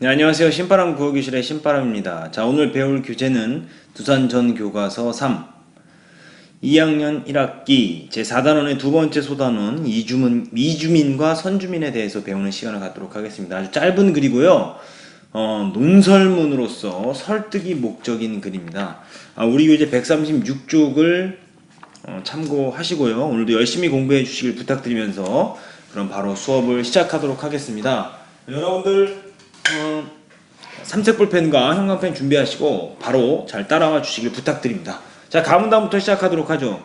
네, 안녕하세요. 신바람 구호교실의 신바람입니다. 자, 오늘 배울 교재는 두산 전 교과서 3 2학년 1학기 제4단원의 두 번째 소단원 이주민, 이주민과 선주민에 대해서 배우는 시간을 갖도록 하겠습니다. 아주 짧은 글이고요. 어, 논설문으로서 설득이 목적인 글입니다. 아, 우리 교재 136쪽을 어, 참고하시고요. 오늘도 열심히 공부해 주시길 부탁드리면서 그럼 바로 수업을 시작하도록 하겠습니다. 여러분들 어, 삼색 볼펜과 형광펜 준비하시고 바로 잘 따라와 주시길 부탁드립니다. 자, 가문담부터 시작하도록 하죠.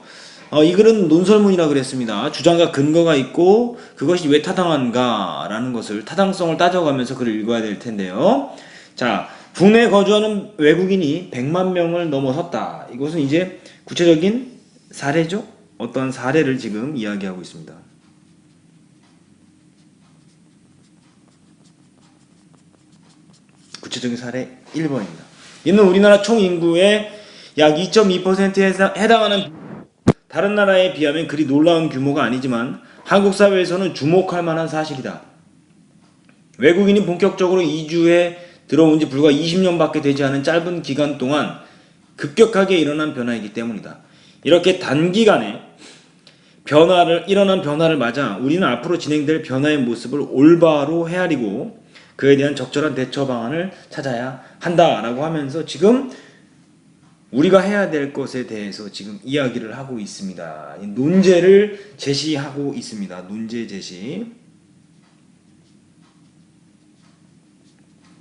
어, 이 글은 논설문이라 그랬습니다. 주장과 근거가 있고 그것이 왜 타당한가라는 것을 타당성을 따져가면서 글을 읽어야 될 텐데요. 자, 국내에 거주하는 외국인이 100만 명을 넘어섰다. 이것은 이제 구체적인 사례죠. 어떤 사례를 지금 이야기하고 있습니다. 구체적인 사례 1번입니다. 이는 우리나라 총 인구의 약 2.2%에 해당하는 다른 나라에 비하면 그리 놀라운 규모가 아니지만 한국 사회에서는 주목할 만한 사실이다. 외국인이 본격적으로 이주해 들어온 지 불과 20년밖에 되지 않은 짧은 기간 동안 급격하게 일어난 변화이기 때문이다. 이렇게 단기간에 변화를 일어난 변화를 맞아 우리는 앞으로 진행될 변화의 모습을 올바로 헤아리고 그에 대한 적절한 대처 방안을 찾아야 한다라고 하면서 지금 우리가 해야 될 것에 대해서 지금 이야기를 하고 있습니다. 이 논제를 제시하고 있습니다. 논제 제시.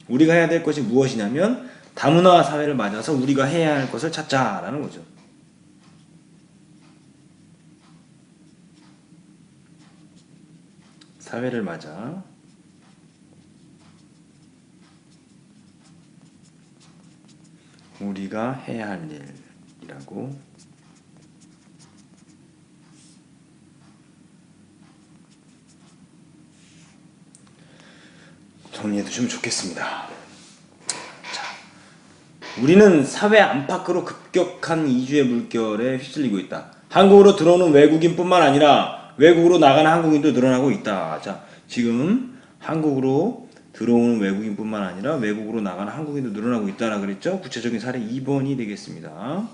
우리가 해야 될 것이 무엇이냐면 다문화 사회를 맞아서 우리가 해야 할 것을 찾자라는 거죠. 사회를 맞아 우리가 해야 할 일이라고 정리해 두시면 좋겠습니다. 자, 우리는 사회 안팎으로 급격한 이주의 물결에 휩쓸리고 있다. 한국으로 들어오는 외국인뿐만 아니라 외국으로 나가는 한국인도 늘어나고 있다. 자, 지금 한국으로 들어오는 외국인뿐만 아니라 외국으로 나가는 한국인도 늘어나고 있다라 그랬죠. 구체적인 사례 2번이 되겠습니다.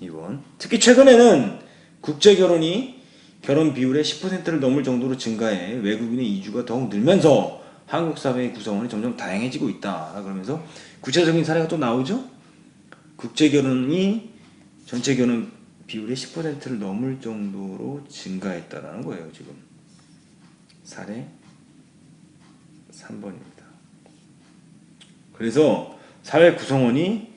2번. 특히 최근에는 국제 결혼이 결혼 비율의 10%를 넘을 정도로 증가해 외국인의 이주가 더욱 늘면서 한국 사회의 구성원이 점점 다양해지고 있다. 그러면서 구체적인 사례가 또 나오죠. 국제 결혼이 전체 결혼 비율의 10%를 넘을 정도로 증가했다라는 거예요, 지금. 사례 3번입니다. 그래서 사회 구성원이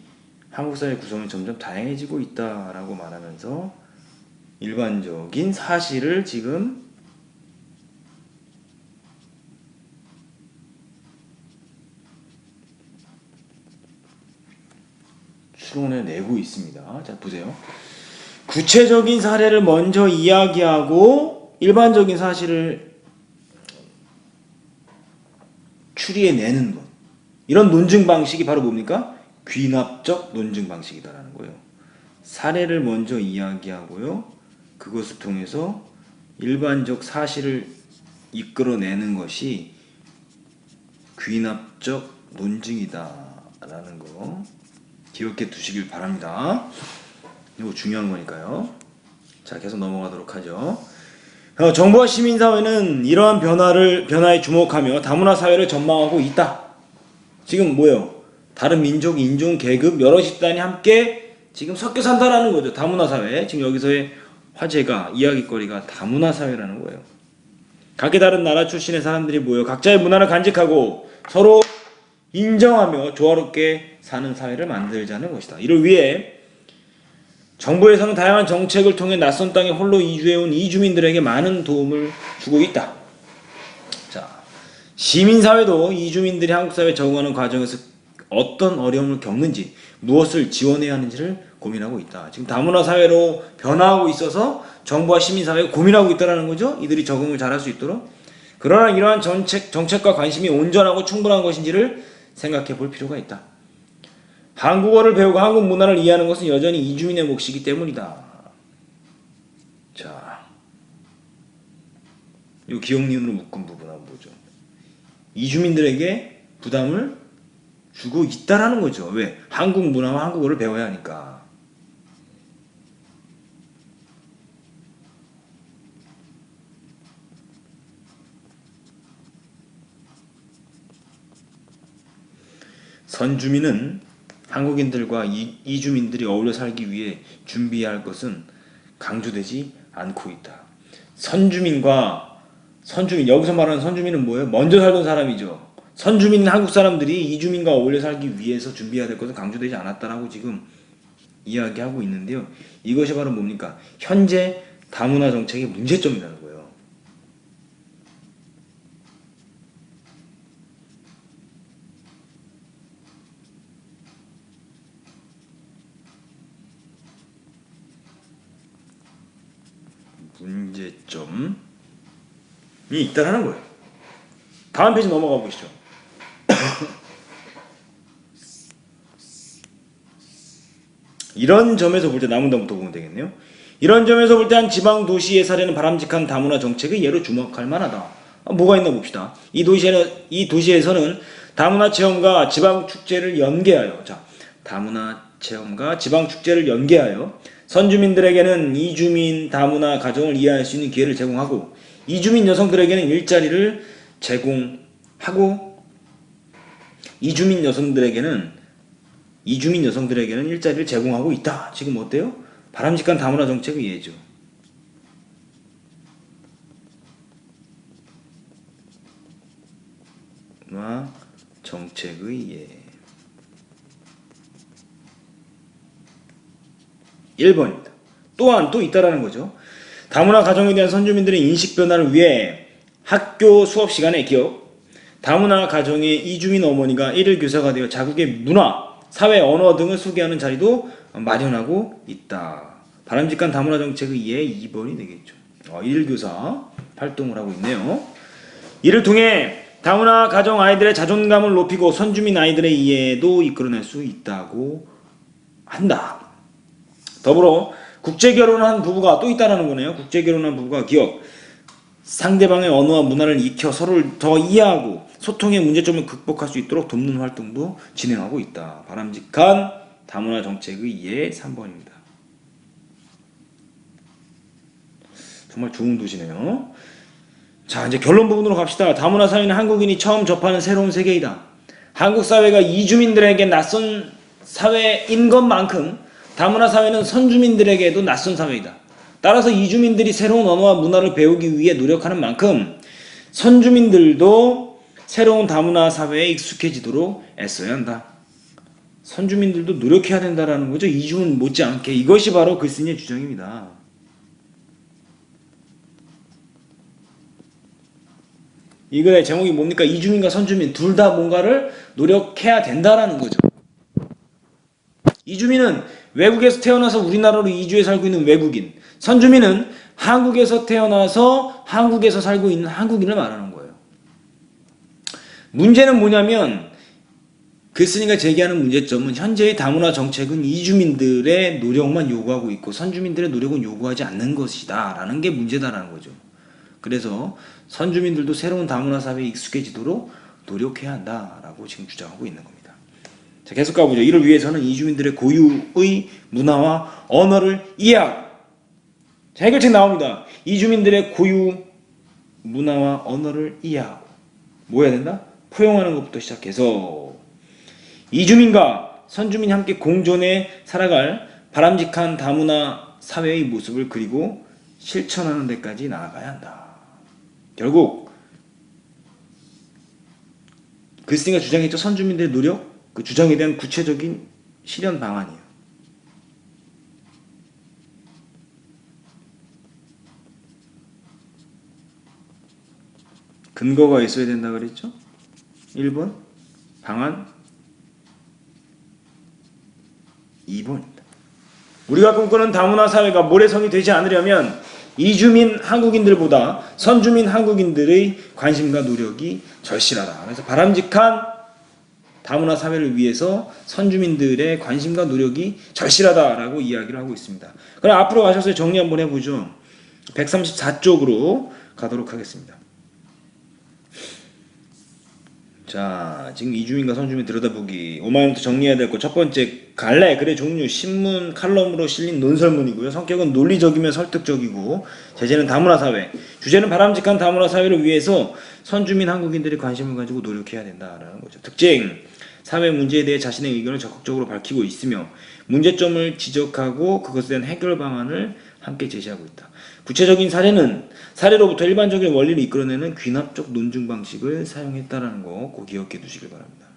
한국 사회 구성원이 점점 다양해지고 있다라고 말하면서 일반적인 사실을 지금 추론해 내고 있습니다. 자, 보세요. 구체적인 사례를 먼저 이야기하고 일반적인 사실을 추리해 내는 것. 이런 논증 방식이 바로 뭡니까? 귀납적 논증 방식이다라는 거예요. 사례를 먼저 이야기하고요. 그것을 통해서 일반적 사실을 이끌어내는 것이 귀납적 논증이다라는 거 기억해 두시길 바랍니다. 이거 중요한 거니까요. 자, 계속 넘어가도록 하죠. 어, 정부와 시민사회는 이러한 변화를 변화에 주목하며 다문화 사회를 전망하고 있다. 지금 뭐예요? 다른 민족, 인종, 계급 여러 집단이 함께 지금 섞여 산다라는 거죠. 다문화 사회. 지금 여기서의 화제가 이야기거리가 다문화 사회라는 거예요. 각기 다른 나라 출신의 사람들이 모여 각자의 문화를 간직하고 서로 인정하며 조화롭게 사는 사회를 만들자는 것이다. 이를 위해 정부에서는 다양한 정책을 통해 낯선 땅에 홀로 이주해온 이주민들에게 많은 도움을 주고 있다. 자, 시민사회도 이주민들이 한국 사회에 적응하는 과정에서 어떤 어려움을 겪는지, 무엇을 지원해야 하는지를 고민하고 있다. 지금 다문화 사회로 변화하고 있어서 정부와 시민사회가 고민하고 있다는 거죠. 이들이 적응을 잘할 수 있도록. 그러나 이러한 정책, 정책과 관심이 온전하고 충분한 것인지를 생각해 볼 필요가 있다. 한국어를 배우고 한국 문화를 이해하는 것은 여전히 이주민의 몫이기 때문이다. 자, 이 기억니은으로 묶은 부분 한번 보죠. 이주민들에게 부담을 주고 있다라는 거죠. 왜? 한국 문화와 한국어를 배워야 하니까. 선주민은 한국인들과 이, 이주민들이 어울려 살기 위해 준비해야 할 것은 강조되지 않고 있다. 선주민과 선주민 여기서 말하는 선주민은 뭐예요? 먼저 살던 사람이죠. 선주민 한국 사람들이 이주민과 어울려 살기 위해서 준비해야 될 것은 강조되지 않았다라고 지금 이야기하고 있는데요. 이것이 바로 뭡니까? 현재 다문화 정책의 문제점이라는 거예요. 문제점이 있다라는 거예요. 다음 페이지 넘어가 보시죠. 이런 점에서 볼 때 남은담부터 보면 되겠네요. 이런 점에서 볼 때 한 지방 도시의 사례는 바람직한 다문화 정책의 예로 주목할 만하다. 아, 뭐가 있나 봅시다. 이 도시에는 이 도시에서는 다문화 체험과 지방 축제를 연계하여 자 다문화 체험과 지방 축제를 연계하여 선주민들에게는 이주민 다문화 가정을 이해할 수 있는 기회를 제공하고 이주민 여성들에게는 일자리를 제공하고 이주민 여성들에게는 이주민 여성들에게는 일자리를 제공하고 있다. 지금 어때요? 바람직한 다문화 예죠. 와 정책의 예. 1번입니다. 또한 또 있다라는 거죠. 다문화 가정에 대한 선주민들의 인식 변화를 위해 학교 수업 시간에 기억 다문화 가정의 이주민 어머니가 일일 교사가 되어 자국의 문화, 사회 언어 등을 소개하는 자리도 마련하고 있다. 바람직한 다문화 정책의 예 2번이 되겠죠. 어, 일일 교사 활동을 하고 있네요. 이를 통해 다문화 가정 아이들의 자존감을 높이고 선주민 아이들의 이해도 이끌어낼 수 있다고 한다. 더불어 국제 결혼한 부부가 또 있다라는 거네요. 국제 결혼한 부부가 기억 상대방의 언어와 문화를 익혀 서로를 더 이해하고 소통의 문제점을 극복할 수 있도록 돕는 활동도 진행하고 있다. 바람직한 다문화 정책의 예 3번입니다. 정말 좋은 도시네요. 자, 이제 결론 부분으로 갑시다. 다문화 사회는 한국인이 처음 접하는 새로운 세계이다. 한국 사회가 이주민들에게 낯선 사회인 것만큼 다문화 사회는 선주민들에게도 낯선 사회이다. 따라서 이주민들이 새로운 언어와 문화를 배우기 위해 노력하는 만큼 선주민들도 새로운 다문화 사회에 익숙해지도록 애써야 한다. 선주민들도 노력해야 된다라는 거죠. 이주민 못지않게 이것이 바로 글쓴이의 주장입니다. 이거의 제목이 뭡니까? 이주민과 선주민 둘 다 뭔가를 노력해야 된다라는 거죠. 이주민은 외국에서 태어나서 우리나라로 이주해 살고 있는 외국인. 선주민은 한국에서 태어나서 한국에서 살고 있는 한국인을 말하는 거예요. 문제는 뭐냐면 글쓴이가 제기하는 문제점은 현재의 다문화 정책은 이주민들의 노력만 요구하고 있고 선주민들의 노력은 요구하지 않는 것이다 라는 게 문제다라는 거죠. 그래서 선주민들도 새로운 다문화 사회에 익숙해지도록 노력해야 한다라고 지금 주장하고 있는 겁니다. 자, 계속 가보죠. 이를 위해서는 이주민들의 고유의 문화와 언어를 이해하고 자, 해결책 나옵니다. 이주민들의 고유 문화와 언어를 이해하고 뭐 해야 된다? 포용하는 것부터 시작해서 이주민과 선주민이 함께 공존해 살아갈 바람직한 다문화 사회의 모습을 그리고 실천하는 데까지 나아가야 한다. 결국 글쓴이가 주장했죠. 선주민들의 노력, 그 주장에 대한 구체적인 실현 방안이에요. 근거가 있어야 된다 그랬죠? 1번 방안 2번입니다. 우리가 꿈꾸는 다문화 사회가 모래성이 되지 않으려면 이주민 한국인들보다 선주민 한국인들의 관심과 노력이 절실하다. 그래서 바람직한 다문화 사회를 위해서 선주민들의 관심과 노력이 절실하다라고 이야기를 하고 있습니다. 그럼 앞으로 가셔서 정리 한번 해보죠. 134쪽으로 가도록 하겠습니다. 자, 지금 이주민과 선주민 들여다보기. 5만원부터 정리해야 될 거. 첫 번째, 갈래. 그래, 종류. 신문, 칼럼으로 실린 논설문이고요. 성격은 논리적이며 설득적이고, 제재는 다문화 사회. 주제는 바람직한 다문화 사회를 위해서 선주민 한국인들이 관심을 가지고 노력해야 된다라는 거죠. 특징 사회 문제에 대해 자신의 의견을 적극적으로 밝히고 있으며 문제점을 지적하고 그것에 대한 해결 방안을 함께 제시하고 있다. 구체적인 사례는 사례로부터 일반적인 원리를 이끌어내는 귀납적 논증 방식을 사용했다라는 거 꼭 기억해 두시길 바랍니다.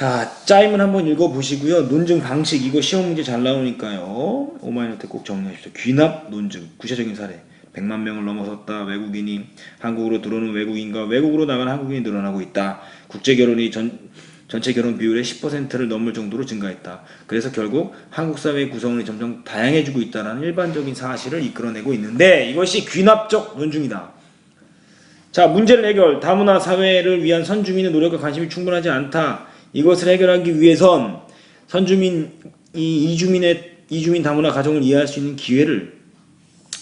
자, 짜임을 한번 읽어보시고요. 논증 방식 이거 시험 문제 잘 나오니까요. 오마이노트 꼭 정리하십시오. 귀납 논증 구체적인 사례. 100만 명을 넘어섰다. 외국인이 한국으로 들어오는 외국인과 외국으로 나가는 한국인이 늘어나고 있다. 국제 결혼이 전 전체 결혼 비율의 10%를 넘을 정도로 증가했다. 그래서 결국 한국 사회의 구성원이 점점 다양해지고 있다는 일반적인 사실을 이끌어내고 있는데 이것이 귀납적 논증이다. 자, 문제를 해결. 다문화 사회를 위한 선주민의 노력과 관심이 충분하지 않다. 이것을 해결하기 위해선 선주민 이 이주민의 이주민 다문화 가정을 이해할 수 있는 기회를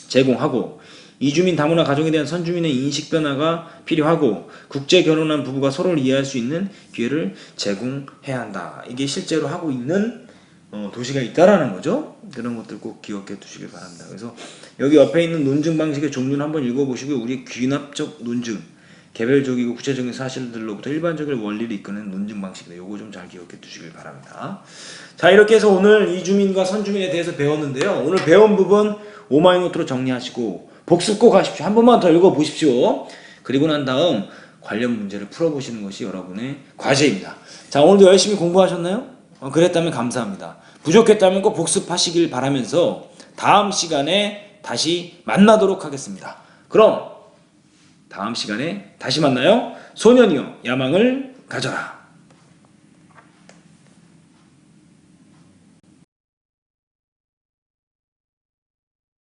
제공하고 이주민 다문화 가정에 대한 선주민의 인식 변화가 필요하고 국제 결혼한 부부가 서로를 이해할 수 있는 기회를 제공해야 한다. 이게 실제로 하고 있는 어, 도시가 있다라는 거죠. 그런 것들 꼭 기억해 두시길 바랍니다. 그래서 여기 옆에 있는 논증 방식의 종류는 한번 읽어보시고 우리 귀납적 논증, 개별적이고 구체적인 사실들로부터 일반적인 원리를 이끄는 논증 방식이다. 요거 좀 잘 기억해 두시길 바랍니다. 자 이렇게 해서 오늘 이주민과 선주민에 대해서 배웠는데요. 오늘 배운 부분 오마이노트로 정리하시고 복습 꼭 하십시오. 한 번만 더 읽어보십시오. 그리고 난 다음 관련 문제를 풀어보시는 것이 여러분의 과제입니다. 자 오늘도 열심히 공부하셨나요? 어, 그랬다면 감사합니다. 부족했다면 꼭 복습하시길 바라면서 다음 시간에 다시 만나도록 하겠습니다. 그럼 다음 시간에 다시 만나요. 소년이여 야망을 가져라.